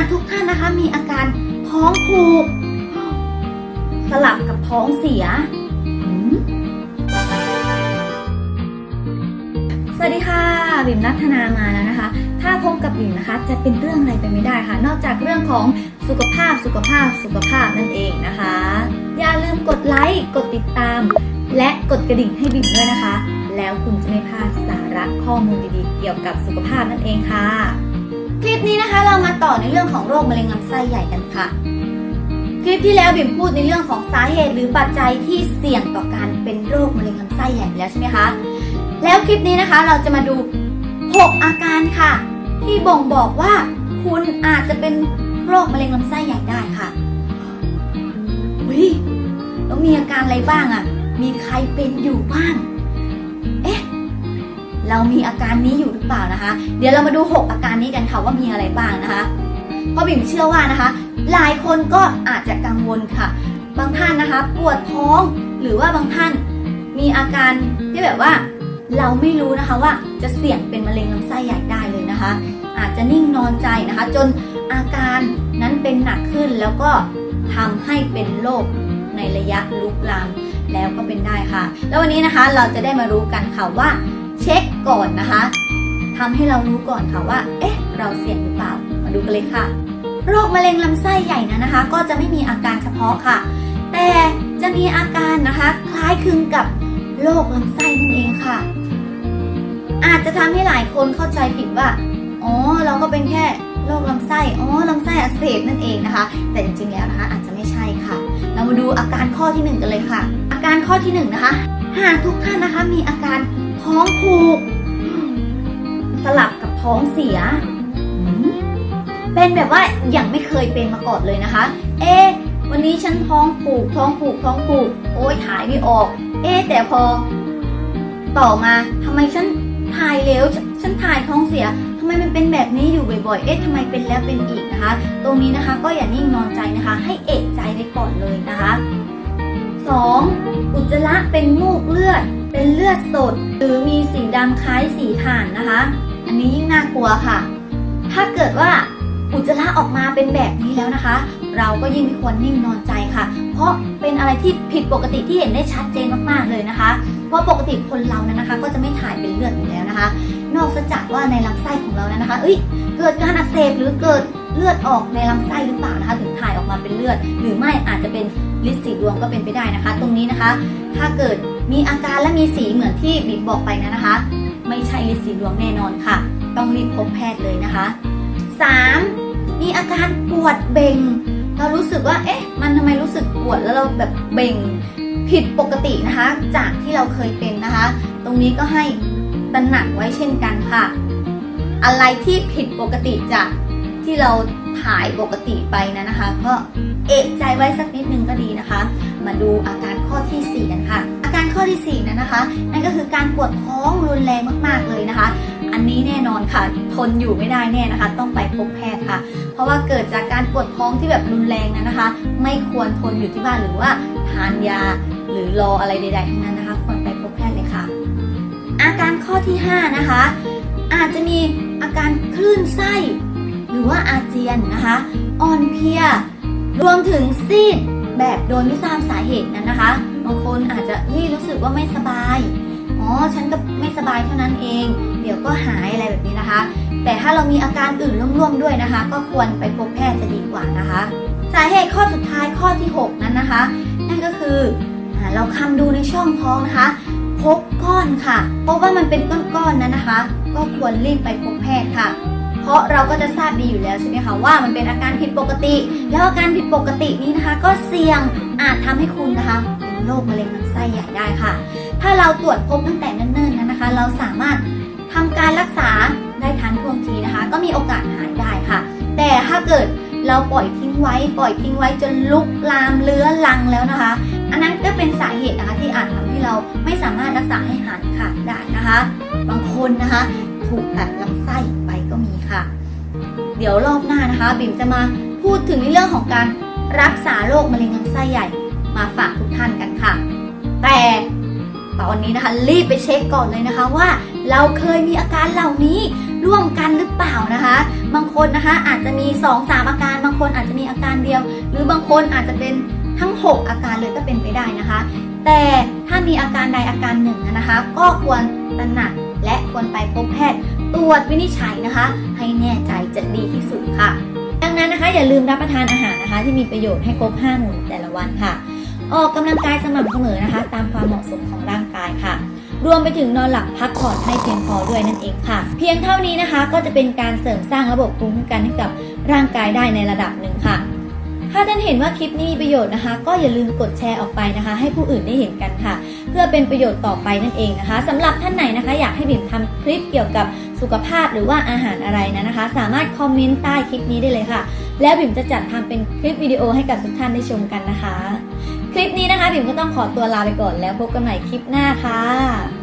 ากทุกท่านนะคะมีอาการท้องผูก สลับกับท้องเสีย สวัสดีค่ะบิ่มนัทนามาแล้วนะคะ ถ้าพบกับบิ่มนะคะ จะเป็นเรื่องอะไรไปไม่ได้ค่ะ นอกจากเรื่องของสุขภาพสุขภาพสุขภาพนั่นเองนะคะ อย่าลืมกดไลค์กดติดตาม และกดกระดิ่งให้บิ่มด้วยนะคะ แล้วคุณจะไม่พลาดสาระข้อมูลดีๆ เกี่ยวกับสุขภาพนั่นเองค่ะ คลิปนี้นะคะเรามาต่อในเรื่องของโรคมะเร็งลำไส้ใหญ่กันค่ะ คลิปที่แล้วบิ่มพูดในเรื่องของสาเหตุหรือปัจจัยที่เสี่ยงต่อการเป็นโรคมะเร็งลำไส้ใหญ่แล้วใช่ไหมคะแล้วคลิปนี้นะคะเราจะมาดู 6 อาการค่ะ ที่บ่งบอกว่าคุณอาจจะเป็นโรคมะเร็งลำไส้ใหญ่ได้ค่ะวิแล้วมีอาการอะไรบ้างอะ่ะ มีใครเป็นอยู่บ้าง เรามีอาการนี้อยู่หรือเปล่านะคะ เดี๋ยวเรามาดู 6 อาการนี้กันค่ะว่ามีอะไรบ้างนะคะเพราะบิ่มเชื่อว่านะคะ หลายคนก็อาจจะกังวลค่ะ บางท่านนะคะ ปวดท้องหรือว่าบางท่านมีอาการที่แบบว่าเราไม่รู้นะคะว่าจะเสี่ยงเป็นมะเร็งลำไส้ใหญ่ได้เลยนะคะ อาจจะนิ่งนอนใจนะคะ จนอาการนั้นเป็นหนักขึ้นแล้วก็ทำให้เป็นโรคในระยะลุกลามแล้วก็เป็นได้ค่ะ แล้ววันนี้นะคะเราจะได้มารู้กันค่ะว่า เช็คก่อนนะคะทำให้เรารู้ก่อนค่ะว่า เอ๊ะ เราเสี่ยงหรือเปล่า มาดูกันเลยค่ะ โรคมะเร็งลำไส้ใหญ่นั้นนะคะ ก็จะไม่มีอาการเฉพาะค่ะ แต่จะมีอาการนะคะ คล้ายคลึงกับโรคลำไส้นั่นเองค่ะ อาจจะทำให้หลายคนเข้าใจผิดว่า อ๋อ เราก็เป็นแค่โรคลำไส้ อ๋อ ลำไส้อักเสบนั่นเองนะคะ แต่จริงๆแล้วนะคะ อาจจะไม่ใช่ค่ะ เรามาดูอาการข้อที่หนึ่งกันเลยค่ะ อาการข้อที่หนึ่งนะคะ หากทุกท่านนะคะมีอาการท้องผูก สลับกับท้องเสีย เป็นแบบว่าอย่างไม่เคยเป็นมาก่อนเลยนะคะ เอ๊วันนี้ฉันท้องผูก ท้องผูก ท้องผูก โอ้ยถ่ายไม่ออก เอ๊แต่พอ ต่อมาทำไมฉันถ่ายเร็วฉนฉันถ่ายท้องเสียทำไมมันเป็นแบบนี้อยู่บ่อยๆ เอ๊ะทำไมเป็นแล้วเป็นอีกนะคะ ตรงนี้นะคะก็อย่านิ่งนอนใจนะคะ ให้เอกใจไปก่อนเลยนะคะ 2. อุจจาระเป็นมูกเลือด เป็นเลือดสด หรือมีสีดำคล้ายสีถ่านนะคะ อันนี้ยิ่งน่ากลัวค่ะ ถ้าเกิดว่าอุจจาระออกมาเป็นแบบนี้แล้วนะคะ เราก็ยิ่งไม่ควรนิ่งนอนใจค่ะ เพราะเป็นอะไรที่ผิดปกติที่เห็นได้ชัดเจนมากๆเลยนะคะ เพราะปกติคนเรานั้นนะคะ ก็จะไม่ถ่ายเป็นเลือดอยู่แล้วนะคะ นอกจากว่าในลำไส้ของเรานั้นนะคะ เอ้ย เกิดการอักเสบหรือเกิดเลือดออกในลำไส้หรือเปล่านะคะ ถึงถ่ายออกมาเป็นเลือด หรือไม่อาจจะเป็นลิสีดวงก็เป็นไปได้นะคะ ตรงนี้นะคะ ถ้าเกิดมีอาการและมีสีเหมือนที่บิ๊กบอกไปนะนะคะ ไม่ใช่ลิสีดวงแน่นอนค่ะ ต้องรีบพบแพทย์เลยนะคะ 3. มีอาการปวดเบ่งเรารู้สึกว่า เอ๊ะ มันทำไมรู้สึกปวดแล้วเราแบบเบ่งผิดปกตินะคะ จากที่เราเคยเป็นนะคะ ตรงนี้ก็ให้ ตระหนักไว้เช่นกันค่ะ อะไรที่ผิดปกติจากที่เราถ่ายปกติไปนะนะคะ ก็เอกใจไว้สักนิดนึงก็ดีนะคะ มาดูอาการข้อทีสี่4กันค่ะ อาการข้อทีสี่4นั้นนะคะ นั่นก็คือการปวดท้องรุนแรงมากๆเลยนะคะ อันนี้แน่นอนค่ะ ทนอยู่ไม่ได้แน่นะคะ ต้องไปพบแพทย์ค่ะ เพราะว่าเกิดจากการปวดท้องที่แบบรุนแรงนั้นนะคะ ไม่ควรทนอยู่ที่บ้านหรือว่าทานยาหรือรออะไรใดๆทั้งนั้นนะคะ อาการข้อที่ 5 นะคะ อาจจะมีอาการคลื่นไส้ หรือว่าอาเจียนนะคะ อ่อนเพลีย รวมถึงซีดแบบโดยไม่ทราบสาเหตุนั้นนะคะ บางคนอาจจะรู้สึกว่าไม่สบาย อ๋อ ฉันก็ไม่สบายเท่านั้นเอง เดี๋ยวก็หายอะไรแบบนี้นะคะ แต่ถ้าเรามีอาการอื่นร่วมๆด้วยนะคะ ก็ควรไปพบแพทย์จะดีกว่านะคะ สาเหตุข้อสุดท้ายข้อที่ 6 นั้นนะคะ นั่นก็คืออเราคำดูในช่องท้องนะคะ พบก้อนค่ะ เพราะว่ามันเป็นก้อนๆนั้นนะคะ ก็ควรรีบไปพบแพทย์ค่ะ เพราะเราก็จะทราบดีอยู่แล้วใช่ไหมคะว่ามันเป็นอาการผิดปกติ แล้วอาการผิดปกตินี้นะคะ ก็เสี่ยงอาจทำให้คุณนะคะเป็นโรคมะเร็งลำไส้ใหญ่ได้ค่ะ ถ้าเราตรวจพบตั้งแต่เนิ่นๆนั้นนะคะ เราสามารถทำการรักษาได้ทันท่วงทีนะคะ ก็มีโอกาสหายได้ค่ะ แต่ถ้าเกิดเราปล่อยทิ้งไว้ ปล่อยทิ้งไว้จนลุกลามเลื้อรังแล้วนะคะ อันนั้นก็เป็นสาเหตุนะคะที่อาจทำ ให้เราไม่สามารถรักษาให้หายขาดได้นะคะ บางคนนะคะถูกตัดลำไส้ไปก็มีค่ะ เดี๋ยวรอบหน้านะคะ บิ่มจะมาพูดถึงในเรื่องของการรักษาโรคมะเร็งลำไส้ใหญ่มาฝากทุกท่านกันค่ะ แต่ตอนนี้นะคะรีบไปเช็คก่อนเลยนะคะว่า เราเคยมีอาการเหล่านี้ร่วมกันหรือเปล่านะคะ บางคนนะคะอาจจะมี2อสามอาการ บางคนอาจจะมีอาการเดียว หรือบางคนอาจจะเป็นทั้ง 6 อาการเลยก็เป็นไปได้นะคะ แต่ถ้ามีอาการใดอาการหนึ่งนะคะ ก็ควรตระหนักและควรไปพบแพทย์ตรวจวินิจฉัยนะคะ ให้แน่ใจจะดีที่สุดค่ะ ดังนั้นนะคะ อย่าลืมรับประทานอาหารนะคะ ที่มีประโยชน์ให้ครบ5หมู่แต่ละวันค่ะ ออกกำลังกายสม่ำเสมอนะคะ ตามความเหมาะสมของร่างกายค่ะ รวมไปถึงนอนหลับพักผ่อนให้เพียงพอด้วยนั่นเองค่ะ เพียงเท่านี้นะคะก็จะเป็นการเสริมสร้างระบบภูมิคุ้มกันให้กับร่างกายได้ในระดับหนึ่งค่ะ ถ้าท่านเห็นว่าคลิปนี้มีประโยชน์นะคะ ก็อย่าลืมกดแชร์ออกไปนะคะ ให้ผู้อื่นได้เห็นกันค่ะ เพื่อเป็นประโยชน์ต่อไปนั่นเองนะคะสำหรับท่านไหนนะคะ อยากให้บิ่มทำคลิปเกี่ยวกับสุขภาพหรือว่าอาหารอะไรนะนะคะ สามารถคอมเมนต์ใต้คลิปนี้ได้เลยค่ะ แล้วบิ่มจะจัดทำเป็นคลิปวิดีโอให้กับทุกท่านได้ชมกันนะคะ คลิปนี้นะคะบิ่มก็ต้องขอตัวลาไปก่อนแล้วพบกันใหม่คลิปหน้าค่ะ